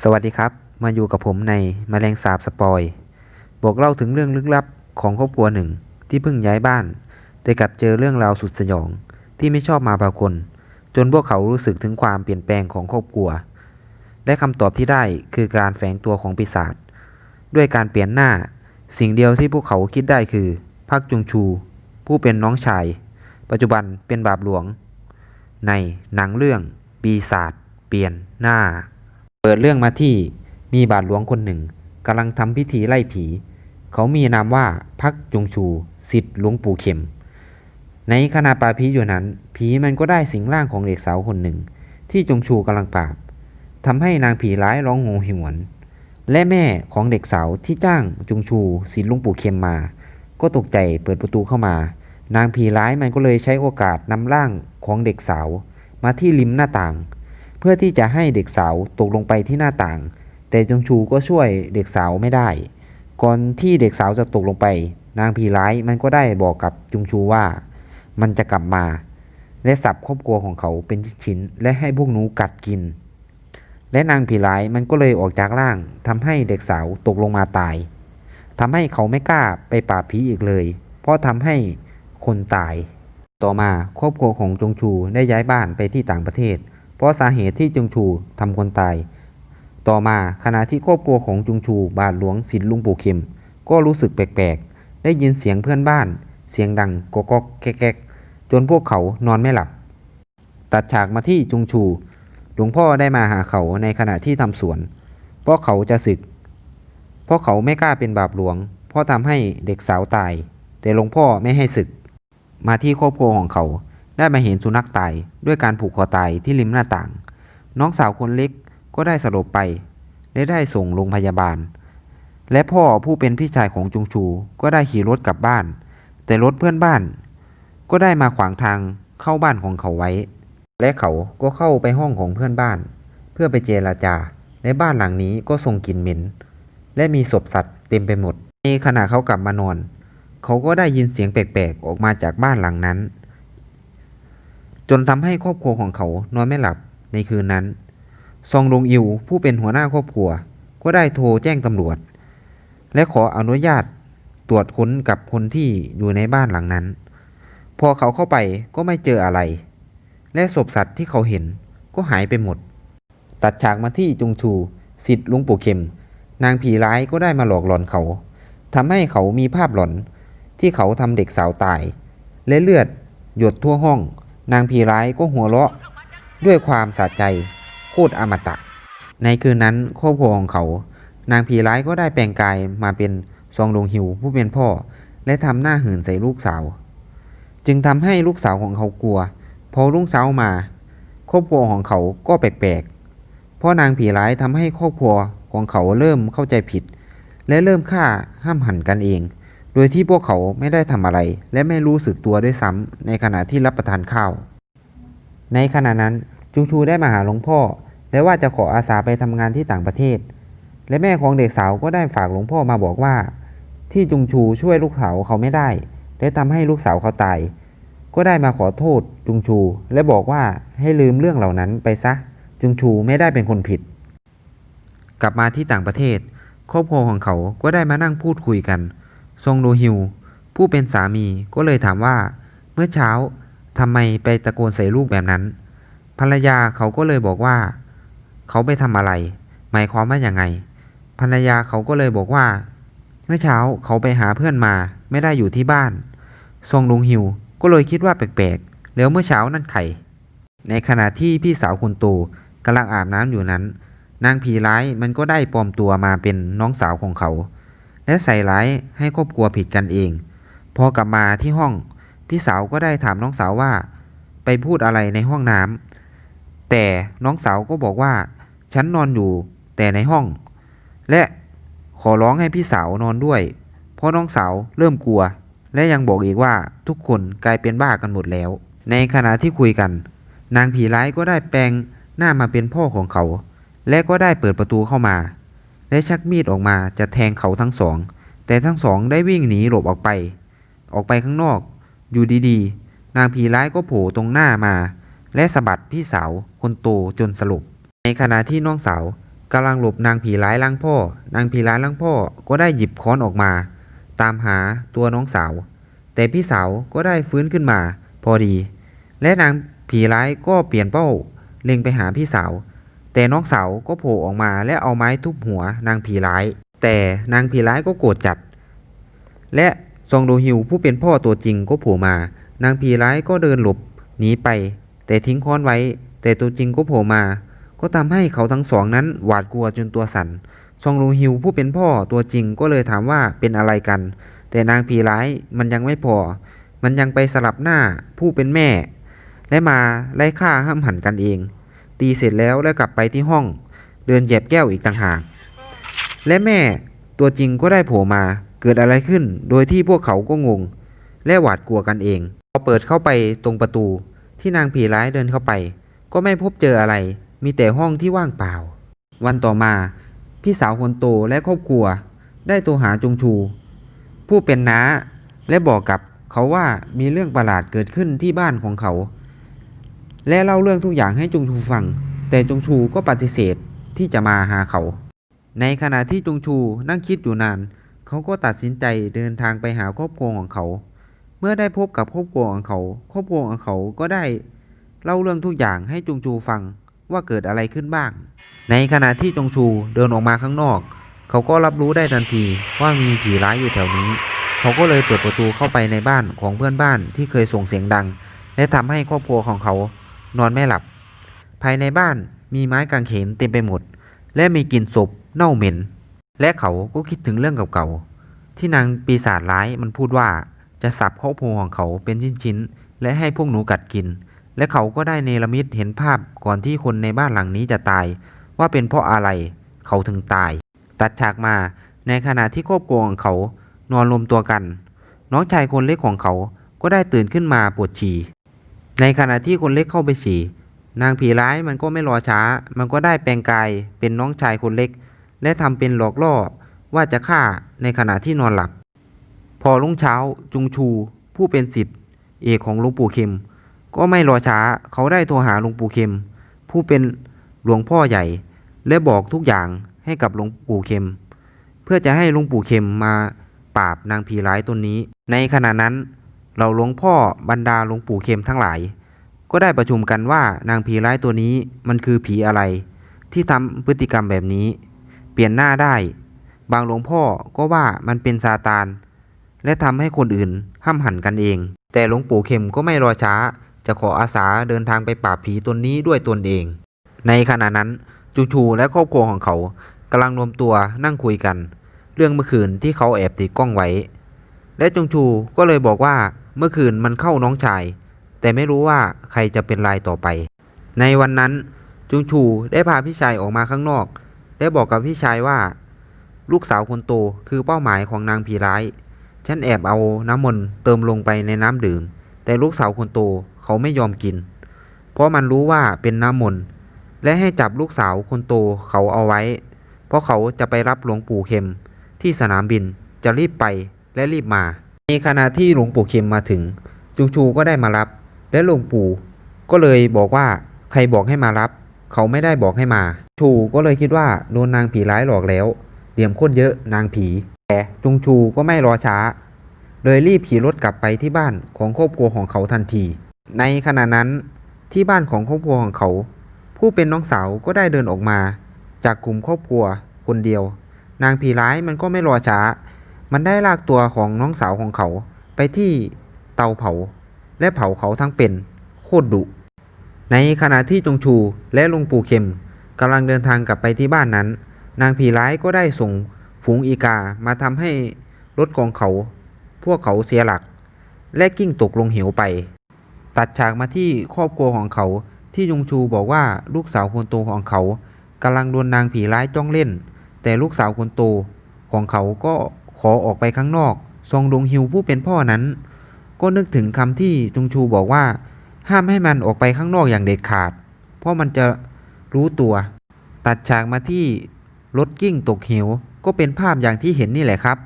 สวัสดีครับ มาอยู่กับผมในมแมลงสาบสปอย บอกเล่าถึงเรื่องลึกลับของครอบครัวหนึ่งที่เพิ่งย้ายบ้าน แต่กลับเจอเรื่องราวสุดสยองที่ไม่ชอบมาพากลจนพวกเขารู้สึกถึงความเปลี่ยนแปลงของครอบครัว และคำตอบที่ได้คือการแฝงตัวของปีศาจด้วยการเปลี่ยนหน้า สิ่งเดียวที่พวกเขาคิดได้คือพักจุงชู ผู้เป็นน้องชาย ปัจจุบันเป็นบาปหลวง ในหนังเรื่องปีศาจเปลี่ยนหน้า เปิดเรื่องมาที่มีบาทหลวงคนหนึ่งกำลังทำพิธีไล่ผี เขามีนามว่าพักจงชูสิทธิ์หลวงปู่เข็ม ในขณะปราผีอยู่นั้น ผีมันก็ได้สิงร่างของเด็กสาวคนหนึ่ง ที่จงชูกำลังปราบทำให้นางผีร้ายร้องโหยหวน และแม่ของเด็กสาวที่จ้างจงชูสิทธิ์หลวงปู่เข็มมา ก็ตกใจเปิดประตูเข้ามา นางผีร้ายมันก็เลยใช้โอกาสนำร่างของเด็กสาว มาที่ริมหน้าต่าง เพื่อที่จะให้เด็กสาวตกลงไปที่หน้าต่าง แต่จงชูก็ช่วยเด็กสาวไม่ได้ ก่อนที่เด็กสาวจะตกลงไป นางผีร้ายมันก็ได้บอกกับจงชูว่า มันจะกลับมา และสับครอบครัวของเขาเป็นชิ้นๆและให้พวกหนูกัดกิน และนางผีร้ายมันก็เลยออกจากร่างทำให้เด็กสาวตกลงมาตายทำให้เขาไม่กล้าไปปราผีอีกเลย เพราะทำให้คนตาย ต่อมาครอบครัวของจงชูได้ย้ายบ้านไปที่ต่างประเทศ ราะสาเหตุที่จุงชูทำคนตาย ต่อมาขณะที่ครอบครัวของจุงชูบาทหลวงศิลลุงปู่เข็ม ก็รู้สึกแปลกๆ ได้ยินเสียงเพื่อนบ้าน เสียงดังกอกกแก๊กจนพวกเขานอนไม่หลับ ตัดฉากมาที่จุงชู หลวงพ่อได้มาหาเขาในขณะที่ทำสวน เพราะเขาจะศึก เพราะเขาไม่กล้าเป็นบาปหลวง เพราะทำให้เด็กสาวตาย แต่หลวงพ่อไม่ให้ศึก มาที่ครอบครัวของเขา ได้มาเห็นสุนัขตายด้วยการผูกคอตายที่ริมหน้าต่าง น้องสาวคนเล็กก็ได้สลบไปและได้ส่งโรงพยาบาล และพ่อผู้เป็นพี่ชายของจุงชูก็ได้ขี่รถกลับบ้าน แต่รถเพื่อนบ้าน ก็ได้มาขวางทางเข้าบ้านของเขาไว้ และเขาก็เข้าไปห้องของเพื่อนบ้าน เพื่อไปเจราจาในบ้านหลังนี้ก็ส่งกลิ่นเหม็น และมีศพสัตว์เต็มไปหมดในขณะเขากลับมานอน เขาก็ได้ยินเสียงแปลกๆออกมาจากบ้านหลังนั้น จนทำให้ครอบครัวของเขานอนไม่หลับในคืนนั้น ซองดงอิวผู้เป็นหัวหน้าครอบครัว ก็ได้โทรแจ้งตำรวจ และขออนุญาตตรวจค้นกับคนที่อยู่ในบ้านหลังนั้น พอเขาเข้าไปก็ไม่เจออะไร และศพสัตว์ที่เขาเห็นก็หายไปหมด ตัดฉากมาที่จงชูสิทธิ์ลุงปู่เข็ม นางผีร้ายก็ได้มาหลอกหลอนเขาทำให้เขามีภาพหลอนที่เขาทำเด็กสาวตาย และเลือดหยดทั่วห้อง นางผีร้ายก็หัวเราะด้วยความสะใจโคตรอมตะ ในคืนนั้นครอบครัวของเขา นางผีร้ายก็ได้แปลงกายมาเป็นซองดงฮิวผู้เป็นพ่อ และทำหน้าหื่นใส่ลูกสาว จึงทำให้ลูกสาวของเขากลัว พอรุ่งเช้ามา ครอบครัวของเขาก็แปลกๆ เพราะนางผีร้ายทำให้ครอบครัวของเขาเริ่มเข้าใจผิด และเริ่มฆ่าห้ามหันกันเอง โดยที่พวกเขาไม่ได้ทำอะไร และไม่รู้สึกตัวด้วยซ้ำในขณะที่รับประทานข้าว ในขณะนั้นจุงชูได้มาหาหลวงพ่อ และว่าจะขออาสาไปทำงานที่ต่างประเทศ และแม่ของเด็กสาวก็ได้ฝากหลวงพ่อมาบอกว่า ที่จุงชูช่วยลูกสาวเขาไม่ได้ และทำให้ลูกสาวเขาตาย ก็ได้มาขอโทษจุงชู และบอกว่าให้ลืมเรื่องเหล่านั้นไปซะ จุงชูไม่ได้เป็นคนผิด กลับมาที่ต่างประเทศ ครอบครัวของเขาก็ได้มานั่งพูดคุยกัน ซงโดฮิวผู้เป็นสามีก็เลยถามว่า เมื่อเช้าทำไมไปตะโกนใส่ลูกแบบนั้น ภรรยาเขาก็เลยบอกว่า เขาไปทำอะไร หมายความว่าอย่างไง ภรรยาเขาก็เลยบอกว่า เมื่อเช้าเขาไปหาเพื่อนมาไม่ได้อยู่ที่บ้านซงลงฮิวก็เลยคิดว่าแปลกๆ แล้วเมื่อเช้านั่นไข่ ในขณะที่พี่สาวคนโตกำลังอาบน้ำอยู่นั้น นางผีร้ายมันก็ได้ปลอมตัวมาเป็นน้องสาวของเขา และใส่ร้ายให้ครอบครัวผิดกันเอง พอกลับมาที่ห้อง พี่สาวก็ได้ถามน้องสาวว่า ไปพูดอะไรในห้องน้ำแต่น้องสาวก็บอกว่า ฉันนอนอยู่แต่ในห้อง และขอร้องให้พี่สาวนอนด้วย เพราะน้องสาวเริ่มกลัว และยังบอกอีกว่าทุกคนกลายเป็นบ้ากันหมดแล้ว ในขณะที่คุยกัน นางผีร้ายก็ได้แปลงหน้ามาเป็นพ่อของเขา และก็ได้เปิดประตูเข้ามา และชักมีดออกมาจะแทงเขาทั้งสอง แต่ทั้งสองได้วิ่งหนีหลบออกไป ออกไปข้างนอก อยู่ดีๆ นางผีร้ายก็โผล่ตรงหน้ามา และสะบัดพี่สาวคนโตจนสลบ ในขณะที่น้องสาวกำลังหลบนางผีร้ายล้างพ่อ นางผีร้ายล้างพ่อก็ได้หยิบค้อนออกมา ตามหาตัวน้องสาว แต่พี่สาวก็ได้ฟื้นขึ้นมา พอดี และนางผีร้ายก็เปลี่ยนเป้า เล็งไปหาพี่สาว แต่น้องสาวก็โผล่ออกมาและเอาไม้ทุบหัวนางผีร้าย แต่นางผีร้ายก็โกรธจัด และซองโดฮิวผู้เป็นพ่อตัวจริงก็โผล่มา นางผีร้ายก็เดินหลบหนีไป แต่ทิ้งค้อนไว้ แต่ตัวจริงก็โผล่มา ก็ทำให้เขาทั้งสองนั้นหวาดกลัวจนตัวสั่นซองโดฮิวผู้เป็นพ่อตัวจริงก็เลยถามว่าเป็นอะไรกัน แต่นางผีร้ายมันยังไม่พอ มันยังไปสลับหน้าผู้เป็นแม่ และมาไล่ฆ่าห้ามหันกันเอง ตีเสร็จแล้วแล้วกลับไปที่ห้อง เดินเหยียบแก้วอีกต่างหาก และแม่ตัวจริงก็ได้โผล่มา เกิดอะไรขึ้น โดยที่พวกเขาก็งง และหวาดกลัวกันเอง พอเปิดเข้าไปตรงประตูที่นางผีร้ายเดินเข้าไป ก็ไม่พบเจออะไร มีแต่ห้องที่ว่างเปล่า วันต่อมาพี่สาวคนโตและครอบครัว ได้โทรหาจงชู ผู้เป็นน้าและบอกกับเขาว่ามีเรื่องประหลาดเกิดขึ้นที่บ้านของเขา และเล่าเรื่องทุกอย่างให้จงชูฟัง แต่จงชูก็ปฏิเสธที่จะมาหาเขา ในขณะที่จงชูนั่งคิดอยู่นาน เขาก็ตัดสินใจเดินทางไปหาครอบครัวของเขา เมื่อได้พบกับครอบครัวของเขา ครอบครัวของเขาก็ได้ เล่าเรื่องทุกอย่างให้จงชูฟังว่าเกิดอะไรขึ้นบ้าง ในขณะที่จงชูเดินออกมาข้างนอก เขาก็รับรู้ได้ทันทีว่ามีผีร้ายอยู่แถวนี้ เขาก็เลยเปิดประตูเข้าไปในบ้านของเพื่อนบ้านที่เคยส่งเสียงดัง และทำให้ครอบครัวของเขา นอนไม่หลับ ภายในบ้านมีไม้กางเขนเต็มไปหมด และมีกลิ่นศพเน่าเหม็น และเขาก็คิดถึงเรื่องเก่าๆ ที่นางปีศาจร้ายมันพูดว่าจะสับครอบครัวของเขาเป็นชิ้นๆ และให้พวกหนูกัดกิน และเขาก็ได้เนรมิตเห็นภาพก่อนที่คนในบ้านหลังนี้จะตาย ว่าเป็นเพราะอะไรเขาถึงตาย ตัดฉากมาในขณะที่ครอบครัวของเขานอนรวมตัวกัน น้องชายคนเล็กของเขาก็ได้ตื่นขึ้นมาปวดฉี่ ในขณะที่คนเล็กเข้าไปฉี่นางผีร้ายมันก็ไม่รอช้า มันก็ได้แปลงกายเป็นน้องชายคนเล็ก และทำเป็นหลอกล่อว่าจะฆ่าในขณะที่นอนหลับ พอรุ่งเช้าจุงชู ผู้เป็นศิษย์เอกของหลวงปู่เข็ม ก็ไม่รอช้าเขาได้โทรหาหลวงปู่เข็ม ผู้เป็นหลวงพ่อใหญ่ และบอกทุกอย่างให้กับหลวงปู่เข็ม เพื่อจะให้หลวงปู่เข็มมาปราบนางผีร้ายตนนี้ ในขณะนั้น เราหลวงพ่อบรรดาหลวงปู่เข็มทั้งหลาย ก็ได้ประชุมกันว่านางผีร้ายตัวนี้มันคือผีอะไร ที่ทำพฤติกรรมแบบนี้ เปลี่ยนหน้าได้ บางหลวงพ่อก็ว่ามันเป็นซาตาน และทำให้คนอื่นห้ามหันกันเอง แต่หลวงปู่เข็มก็ไม่รอช้า จะขออาสาเดินทางไปปราบผีตนนี้ด้วยตนเอง ในขณะนั้นจูชูและครอบครัวของเขากำลังรวมตัวนั่งคุยกัน เรื่องเมื่อคืนที่เขาแอบติดกล้องไว้ และจงชูก็เลยบอกว่า เมื่อคืนมันเข้าน้องชาย แต่ไม่รู้ว่าใครจะเป็นรายต่อไป ในวันนั้นจุงชูได้พาพี่ชายออกมาข้างนอก ได้บอกกับพี่ชายว่า ลูกสาวคนโตคือเป้าหมายของนางผีร้าย ฉันแอบเอาน้ำมนต์เติมลงไปในน้ำดื่ม แต่ลูกสาวคนโตเขาไม่ยอมกิน เพราะมันรู้ว่าเป็นน้ำมนต์และให้จับลูกสาวคนโตเขาเอาไว้ เพราะเขาจะไปรับหลวงปู่เข็มที่สนามบินจะรีบไปและรีบมา ในขณะที่หลวงปู่เข็มมาถึงจุงชูก็ได้มารับ และหลวงปู่ก็เลยบอกว่าใครบอกให้มารับ เขาไม่ได้บอกให้มา ชูก็เลยคิดว่าโดนนางผีร้ายหลอกแล้วเหลี่ยมคตรเยอะนางผี แต่จุงชูก็ไม่รอช้า เลยรีบขี่รถกลับไปที่บ้านของครอบครัวของเขาทันที ในขณะนั้นที่บ้านของครอบครัวของเขา ผู้เป็นน้องสาวก็ได้เดินออกมา จากกลุ่มครอบครัวคนเดียว นางผีร้ายมันก็ไม่รอช้า มันได้ลากตัวของน้องสาวของเขาไปที่เตาเผา และเผาเขาทั้งเป็น โคตรดุ ในขณะที่จงชูและลุงปู่เข็มกำลังเดินทางกลับไปที่บ้านนั้น นางผีร้ายก็ได้ส่งฝูงอีกามาทำให้รถของเขา พวกเขาเสียหลัก และกิ้งตกลงเหวไป ตัดฉากมาที่ครอบครัวของเขาที่จงชูบอกว่าลูกสาวคนโตของเขากำลังโดนนางผีร้ายจ้องเล่น แต่ลูกสาวคนโตของเขาก็ ขอออกไปข้างนอกทรงดงฮิวผู้เป็นพ่อนั้น ก็นึกถึงคำที่จุงชูบอกว่า ห้ามให้มันออกไปข้างนอกอย่างเด็ดขาด เพราะมันจะรู้ตัว ตัดฉากมาที่รถกิ้งตกเหว ก็เป็นภาพอย่างที่เห็นนี่แหละครับ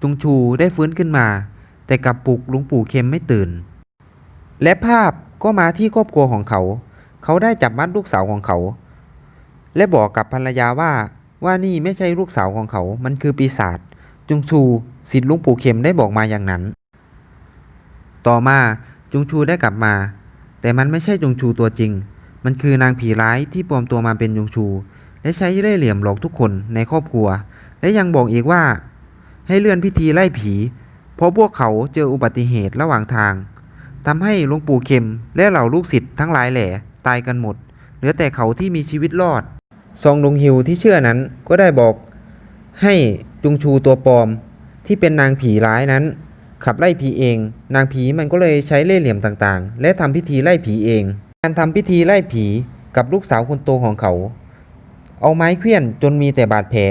จุงชูได้ฟื้นขึ้นมา แต่กับปลุกหลุงปู่เข็มไม่ตื่น และภาพก็มาที่ครอบครัวของเขา เขาได้จับมัดลูกสาวของเขา และบอกกับภรรยาว่าว่านี่ไม่ใช่ลูกสาวของเขา มันคือปีศาจ จุงชูสิทธิ์ลุงปู่เข็มได้บอกมาอย่างนั้น ต่อมาจุงชูได้กลับมา แต่มันไม่ใช่จุงชูตัวจริง มันคือนางผีร้ายที่ปลอมตัวมาเป็นจุงชู และใช้เล่ห์เหลี่ยมหลอกทุกคนในครอบครัว และยังบอกอีกว่า ให้เลื่อนพิธีไล่ผี เพราะพวกเขาเจออุบัติเหตุระหว่างทางทำให้หลวงปู่เข็มและเหล่าลูกศิษย์ทั้งหลายแหล่ตายกันหมด เหลือแต่เขาที่มีชีวิตรอด ซองดงฮิวที่เชื่อนั้นก็ได้บอกให้ จุงชูตัวปลอม ที่เป็นนางผีร้ายนั้น ขับไล่ผีเอง นางผีมันก็เลยใช้เล่ห์เหลี่ยมต่างๆ และทำพิธีไล่ผีเอง การทำพิธีไล่ผีกับลูกสาวคนโตของเขา เอาไม้เขี่ยนจนมีแต่บาดแผล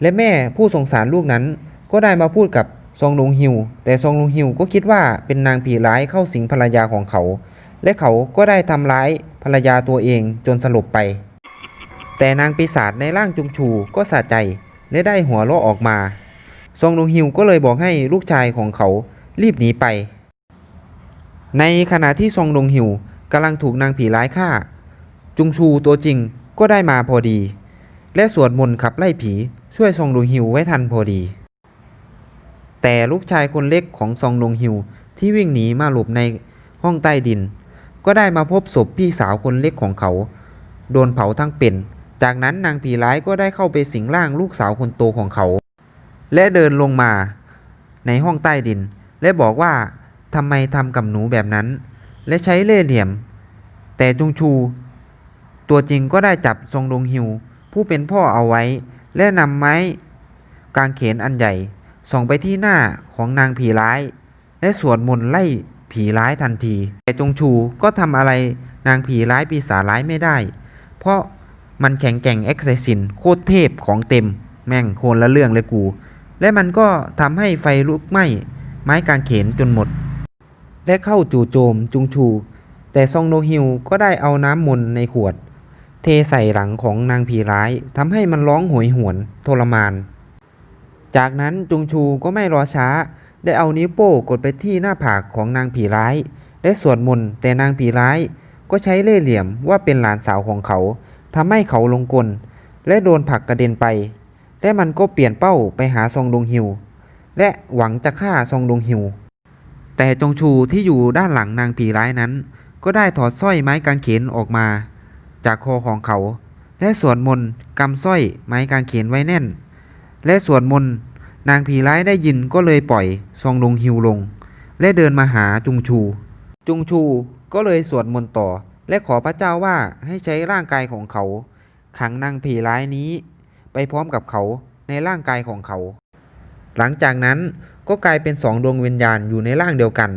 และแม่ผู้สงสารลูกนั้น ก็ได้มาพูดกับซองลงฮิว แต่ซองลงฮิวก็คิดว่าเป็นนางผีร้ายเข้าสิงภรรยาของเขา และเขาก็ได้ทำร้ายภรรยาตัวเองจนสลบไป แต่นางปีศาจในร่างจุงชูก็สะใจ และได้หัวเราะออกมา ซองลงฮิวก็เลยบอกให้ลูกชายของเขารีบหนีไป ในขณะที่ซองลงฮิวกำลังถูกนางผีร้ายฆ่า จุงชูตัวจริงก็ได้มาพอดี และสวดมนต์ขับไล่ผีช่วยซองลงฮิวไว้ทันพอดี แต่ลูกชายคนเล็กของซองลงฮิวที่วิ่งหนีมาหลบในห้องใต้ดิน ก็ได้มาพบศพพี่สาวคนเล็กของเขา โดนเผาทั้งเป็น จากนั้นนางผีร้ายก็ได้เข้าไปสิงร่างลูกสาวคนโตของเขา และเดินลงมาในห้องใต้ดิน และบอกว่าทำไมทำกับหนูแบบนั้น และใช้เล่ห์เหลี่ยม แต่จงชู ตัวจริงก็ได้จับทรงดงฮิว ผู้เป็นพ่อเอาไว้ และนำไม้กางเขนอันใหญ่ ส่องไปที่หน้าของนางผีร้าย และสวดมนต์ไล่ผีร้ายทันที แต่จงชูก็ทำอะไรนางผีร้ายปีศาจร้ายไม่ได้ เพราะ มันแข็งแกร่งเอ็กไซซินโคตรเทพของเต็ม แม่งโคนละเรื่องเลยกู และมันก็ทำให้ไฟลุกไหม้ไม้กางเขนจนหมด และเข้าจู่โจมจุงชู แต่ซองโนฮิวก็ได้เอาน้ำมนต์ในขวด เทใส่หลังของนางผีร้ายทำให้มันร้องโหยหวนทรมาน จากนั้นจุงชูก็ไม่รอช้า ได้เอานิ้วโป้กดไปที่หน้าผากของนางผีร้ายและสวดมนต์แต่นางผีร้ายก็ใช้เล่ห์เหลี่ยมว่าเป็นหลานสาวของเขา ทำให้เขาลงกล และโดนผลักกระเด็นไป และมันก็เปลี่ยนเป้าไปหาซองดงฮิว และหวังจะฆ่าซองดงฮิว แต่จงชูที่อยู่ด้านหลังนางผีร้ายนั้น ก็ได้ถอดสร้อยไม้กางเขนออกมา จากคอของเขา และสวดมนต์กำสร้อยไม้กางเขนไว้แน่น และสวดมนต์นางผีร้ายได้ยินก็เลยปล่อยซองดงฮิวลง และเดินมาหาจุงชู จุงชูก็เลยสวดมนต์ต่อ และขอพระเจ้าว่าให้ใช้ร่างกายของเขาขังนางผีร้ายนี้ ไปพร้อมกับเขาในร่างกายของเขา หลังจากนั้นก็กลายเป็นสองดวงวิญญาณอยู่ในร่างเดียวกัน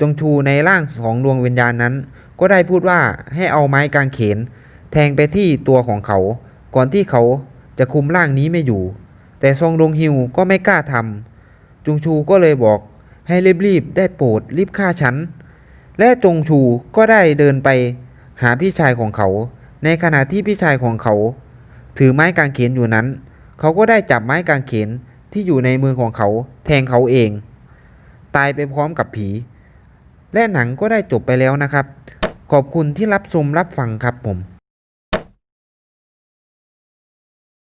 จงชูในร่างสองดวงวิญญาณนั้น ก็ได้พูดว่าให้เอาไม้กางเขน แทงไปที่ตัวของเขา ก่อนที่เขาจะคุมร่างนี้ไม่อยู่ แต่ซองดงฮิวก็ไม่กล้าทำจงชูก็เลยบอกให้รีบๆได้โปรดรีบฆ่าฉัน และจงชูก็ได้เดินไปหาพี่ชายของเขา ในขณะที่พี่ชายของเขา ถือไม้กางเขนอยู่นั้น เขาก็ได้จับไม้กางเขนที่อยู่ในมือของเขาแทงเขาเอง ตายไปพร้อมกับผี และหนังก็ได้จบไปแล้วนะครับ ขอบคุณที่รับชมรับฟังครับผม